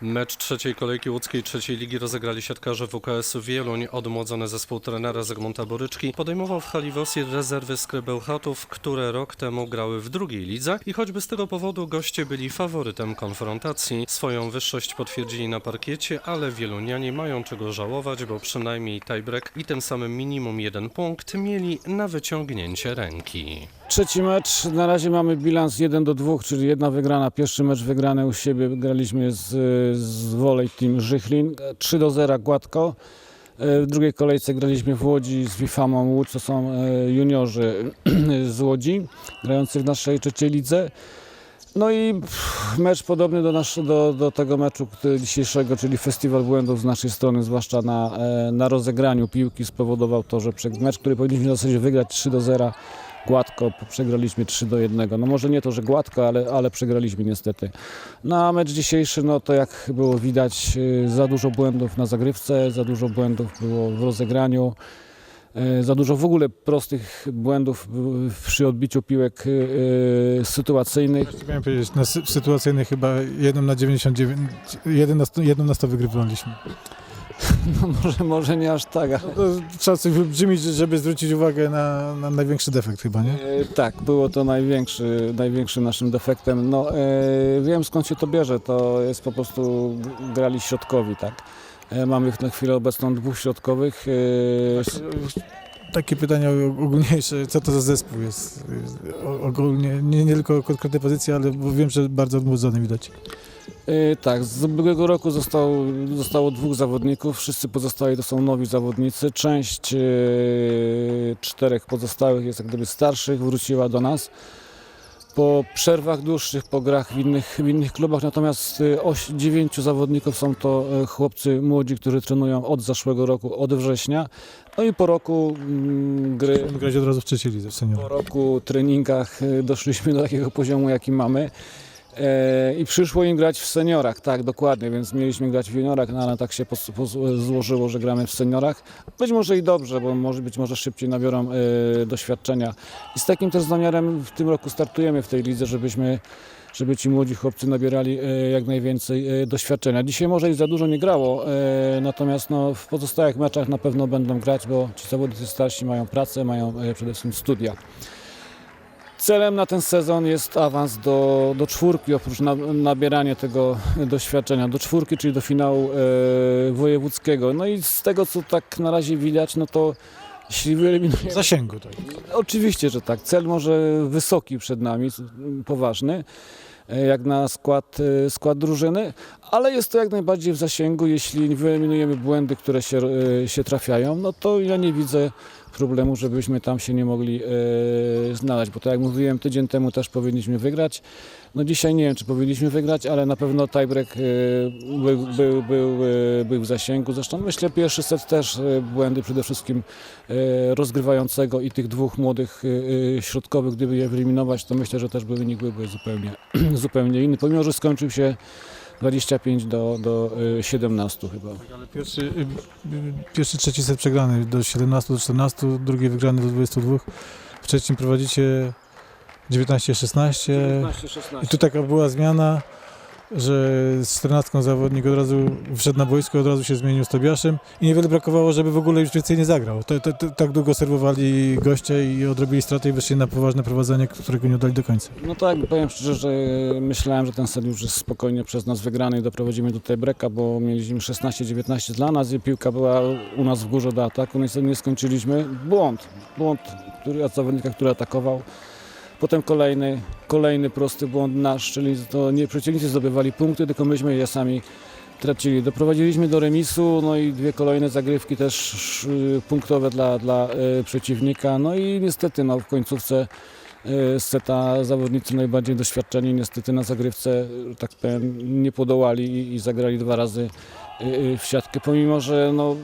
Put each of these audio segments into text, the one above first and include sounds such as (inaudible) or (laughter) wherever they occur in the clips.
Mecz trzeciej kolejki łódzkiej trzeciej ligi rozegrali siatkarze WKS-u Wieluń. Odmłodzony zespół trenera Zygmunta Boryczki podejmował w hali Wosji rezerwy Skrybełchatów, które rok temu grały w drugiej lidze i choćby z tego powodu goście byli faworytem konfrontacji. Swoją wyższość potwierdzili na parkiecie, ale wielunianie mają czego żałować, bo przynajmniej tiebreak i tym samym minimum jeden punkt mieli na wyciągnięcie ręki. Trzeci mecz, na razie mamy bilans 1 do 2, czyli jedna wygrana. Pierwszy mecz wygrany u siebie, graliśmy z, z Volley Team Żychlin, 3 do 0 gładko. E, W drugiej kolejce graliśmy w Łodzi z Wifamą Łódź, to są e, juniorzy (clears throat) z Łodzi, grający w naszej trzeciej lidze. No i mecz podobny do, nasz, do, do tego meczu dzisiejszego, czyli festiwal błędów z naszej strony, zwłaszcza na, e, na rozegraniu piłki spowodował to, że mecz, który powinniśmy w zasadzie wygrać 3 do 0, gładko przegraliśmy 3 do 1. No może nie to, że gładko, ale, ale przegraliśmy niestety. No a mecz dzisiejszy, no to jak było widać, y, za dużo błędów na zagrywce, za dużo błędów było w rozegraniu. y, Za dużo w ogóle prostych błędów przy odbiciu piłek y, sytuacyjnych. Chciałem powiedzieć, na sy- sytuacyjny chyba jedną na 99, jeden na 100, jedną na 100 wygrywaliśmy. (laughs) No może, może nie aż tak, ale... No trzeba coś wybrzymić, żeby zwrócić uwagę na, na największy defekt chyba, nie? E, Tak, było to największy, największym naszym defektem. No, e, wiem skąd się to bierze, to jest po prostu grali środkowi, tak. E, mamy na chwilę obecną dwóch środkowych. E, Takie pytania ogólniejsze, co to za zespół jest? O- Ogólnie, nie, nie tylko konkretne pozycje, ale wiem, że bardzo odmłodzony widać. E, tak, z ubiegłego roku został, zostało dwóch zawodników, wszyscy pozostali to są nowi zawodnicy. Część e, czterech pozostałych jest jak gdyby starszych, wróciła do nas. po przerwach dłuższych, po grach w innych, w innych klubach, natomiast y, oś, dziewięciu zawodników są to chłopcy młodzi, którzy trenują od zeszłego roku, od września. No i po roku mm, gry, grać od razu w trzeciej lidze w po roku treningach doszliśmy do takiego poziomu, jaki mamy. E, I przyszło im grać w seniorach, tak, dokładnie, więc mieliśmy grać w juniorach, no ale tak się złożyło, że gramy w seniorach. Być może i dobrze, bo może, być może szybciej nabiorą e, doświadczenia. I z takim też zamiarem w tym roku startujemy w tej lidze, żebyśmy, żeby ci młodzi chłopcy nabierali e, jak najwięcej doświadczenia. Dzisiaj może ich za dużo nie grało, natomiast no, w pozostałych meczach na pewno będą grać, bo ci zawodnicy starsi mają pracę, mają przede wszystkim studia. Celem na ten sezon jest awans do, do czwórki, oprócz na, nabierania tego doświadczenia. Do czwórki, czyli do finału e, wojewódzkiego. No i z tego, co tak na razie widać, no to jeśli wyeliminujemy... Zasięgu tak. Oczywiście, że tak. Cel może wysoki przed nami, poważny, e, jak na skład, e, skład drużyny, ale jest to jak najbardziej w zasięgu. Jeśli wyeliminujemy błędy, które się, e, się trafiają, no to ja nie widzę problemu, żebyśmy tam się nie mogli e, znaleźć, bo tak jak mówiłem tydzień temu też powinniśmy wygrać. No dzisiaj nie wiem, czy powinniśmy wygrać, ale na pewno tiebreak e, był, był, był, e, był w zasięgu. Zresztą myślę pierwszy set też e, błędy przede wszystkim e, rozgrywającego i tych dwóch młodych e, e, środkowych, gdyby je wyeliminować, to myślę, że też by wynik byłby zupełnie, (clears throat) zupełnie inny, pomimo, że skończył się 25 do, do e, 17 chyba. Ale pierwszy, y, y, pierwszy, trzeci set przegrany do 17 do 14, drugi wygrany do 22. W trzecim prowadzicie 19-16. I tu taka była zmiana, że z 14 zawodnik od razu wszedł na boisko, od razu się zmienił z Tobiaszem i niewiele brakowało, żeby w ogóle już więcej nie zagrał. To, to, to, tak długo serwowali goście i odrobili straty i wyszli na poważne prowadzenie, którego nie oddali do końca. No tak, powiem szczerze, że myślałem, że ten set już jest spokojnie przez nas wygrany i doprowadzimy do tej breka, bo mieliśmy 16-19 dla nas i piłka była u nas w górze do ataku, niestety nie skończyliśmy. Błąd, błąd który, od zawodnika, który atakował. Potem kolejny, kolejny prosty błąd nasz, czyli to nie przeciwnicy zdobywali punkty, tylko myśmy je sami tracili. Doprowadziliśmy do remisu, no i dwie kolejne zagrywki też y, punktowe dla, dla y, przeciwnika. No i niestety no, w końcówce seta zawodnicy najbardziej doświadczeni niestety na zagrywce, tak powiem, nie podołali i, i zagrali dwa razy y, y, w siatkę, pomimo że no,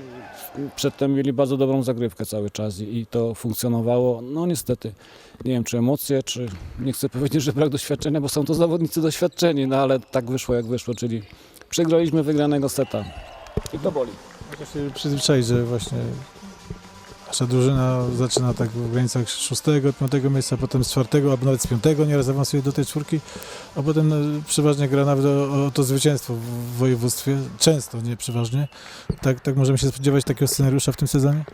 przedtem mieli bardzo dobrą zagrywkę cały czas i, i to funkcjonowało. No niestety, nie wiem czy emocje, czy nie chcę powiedzieć, że brak doświadczenia, bo są to zawodnicy doświadczeni, no ale tak wyszło jak wyszło, czyli przegraliśmy wygranego seta i to boli. Trzeba się przyzwyczaić, że właśnie Nasza drużyna zaczyna tak w granicach szóstego, piątego miejsca, potem z czwartego, albo nawet z piątego nieraz awansuje do tej czwórki, a potem e, przeważnie gra nawet o, o to zwycięstwo w województwie. Często, nie przeważnie. Tak, tak możemy się spodziewać takiego scenariusza w tym sezonie?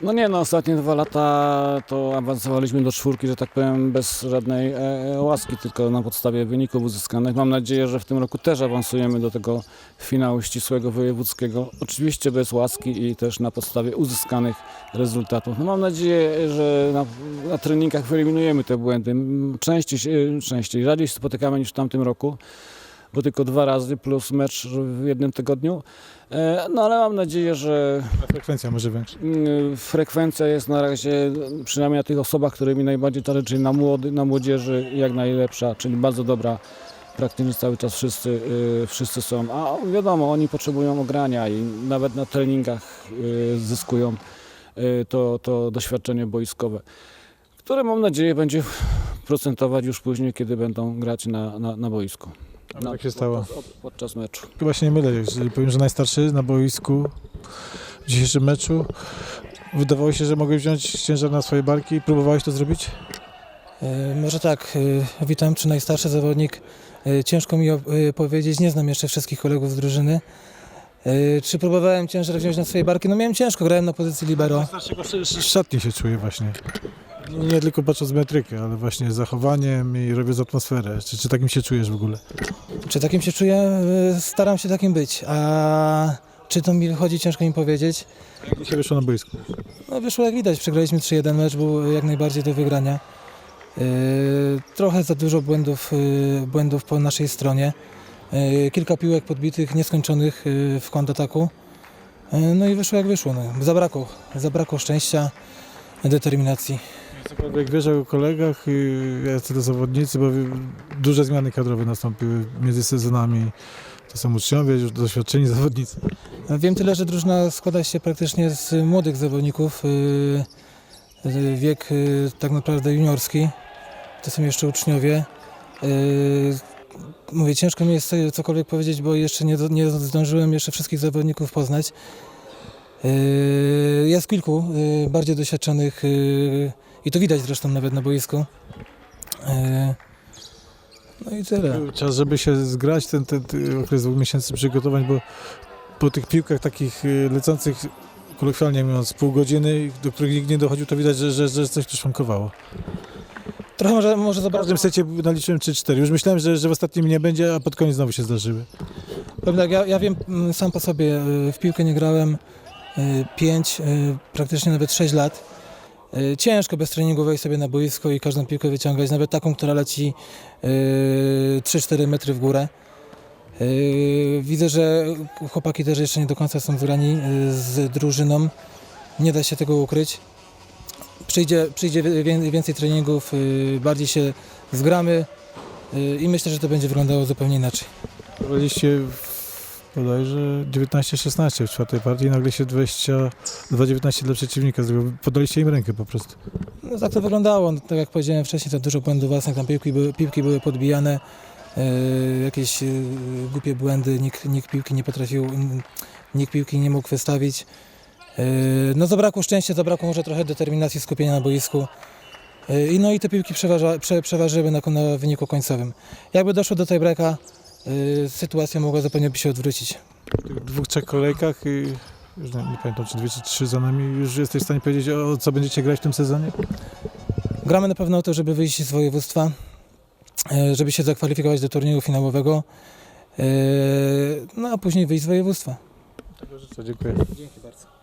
No nie, no ostatnie dwa lata to awansowaliśmy do czwórki, że tak powiem, bez żadnej e, e, łaski, tylko na podstawie wyników uzyskanych. Mam nadzieję, że w tym roku też awansujemy do tego finału ścisłego wojewódzkiego. Oczywiście bez łaski i też na podstawie uzyskanych rezultatów. No mam nadzieję, że na, na treningach wyeliminujemy te błędy. Częściej, częściej, rzadziej się spotykamy niż w tamtym roku, bo tylko dwa razy plus mecz w jednym tygodniu. E, No ale mam nadzieję, że A frekwencja może większa. Mm, Frekwencja jest na razie, przynajmniej na tych osobach, które mi najbardziej zależy, czyli na, młody, na młodzieży, jak najlepsza, czyli bardzo dobra. Praktycznie cały czas wszyscy, y, wszyscy są. A wiadomo, oni potrzebują ogrania i nawet na treningach y, zyskują y, to, to doświadczenie boiskowe, które mam nadzieję będzie procentować już później, kiedy będą grać na, na, na boisku. Ale tak się stało. Podczas, podczas meczu. Chyba się nie mylę, jeżeli powiem, że najstarszy na boisku w dzisiejszym meczu. Wydawało się, że mogłeś wziąć ciężar na swoje barki. Próbowałeś to zrobić? E, Może tak, e, witam, czy najstarszy zawodnik. E, Ciężko mi powiedzieć, nie znam jeszcze wszystkich kolegów z drużyny. Czy próbowałem ciężar wziąć na swoje barki? No miałem ciężko, grałem na pozycji libero. Starszego szatni się czuje właśnie. Nie tylko patrząc metrykę, ale właśnie zachowaniem i robiąc atmosferę. Czy, czy takim się czujesz w ogóle? Czy takim się czuję? E, Staram się takim być. A czy to mi wychodzi, ciężko mi powiedzieć. Jak dzisiaj wyszło na boisku? No wyszło jak widać, przegraliśmy 3-1, mecz był jak najbardziej do wygrania. Yy, trochę za dużo błędów, yy, błędów po naszej stronie. Yy, kilka piłek podbitych, nieskończonych yy, w kontrataku. Yy, no i wyszło jak wyszło. No. Zabrakło, zabrakło szczęścia, determinacji. Cokolwiek wiesz o kolegach, y, jacy to zawodnicy, bo y, duże zmiany kadrowe nastąpiły między sezonami. To są uczniowie, już doświadczeni zawodnicy. Wiem tyle, że drużyna składa się praktycznie z młodych zawodników. yy, yy, Wiek yy, tak naprawdę juniorski. To są jeszcze uczniowie. Mówię, ciężko mi jest cokolwiek powiedzieć, bo jeszcze nie, nie zdążyłem jeszcze wszystkich zawodników poznać. Jest kilku bardziej doświadczonych i to widać zresztą nawet na boisku. Yy, No i tyle. Czas, żeby się zgrać, ten, ten, ten okres dwóch miesięcy przygotowań, bo po tych piłkach takich y, lecących, kolokwialnie mówiąc, pół godziny, do których nikt nie dochodził, to widać, że, że, że coś tu szwankowało. Trochę może, może W zobaczyć. każdym secie naliczyłem 3-4. Już myślałem, że, że w ostatnim nie będzie, a pod koniec znowu się zdarzyły. Powiem tak, ja, ja wiem mm, sam po sobie, y, w piłkę nie grałem 5, praktycznie nawet 6 lat. Y, Ciężko bez treningu wejść sobie na boisko i każdą piłkę wyciągać, nawet taką, która leci y, 3-4 metry w górę. Y, Widzę, że chłopaki też jeszcze nie do końca są zgrani z drużyną. Nie da się tego ukryć. Przyjdzie, przyjdzie wię- więcej treningów, bardziej się zgramy i myślę, że to będzie wyglądało zupełnie inaczej. Bodajże 19-16 w czwartej partii, nagle się 22-19 dla przeciwnika. Podaliście im rękę po prostu. No tak to wyglądało. No, tak jak powiedziałem wcześniej, to dużo błędów własnych, tam piłki były, piłki były podbijane, e, jakieś e, głupie błędy, nikt, nikt piłki nie potrafił, nikt piłki nie mógł wystawić. E, no zabrakło szczęścia, zabrakło może trochę determinacji, skupienia na boisku. E, I no i te piłki przeważa, prze, przeważyły na, na wyniku końcowym. Jakby doszło do tej breka, sytuacja mogła zupełnie by się odwrócić. W tych dwóch, trzech kolejkach, y, już nie, nie pamiętam, czy dwie, czy trzy za nami, już jesteś w stanie powiedzieć, o co będziecie grać w tym sezonie? Gramy na pewno o to, żeby wyjść z województwa, e, żeby się zakwalifikować do turnieju finałowego, e, no a później wyjść z województwa. Tego życzę, dziękuję. Dzięki bardzo.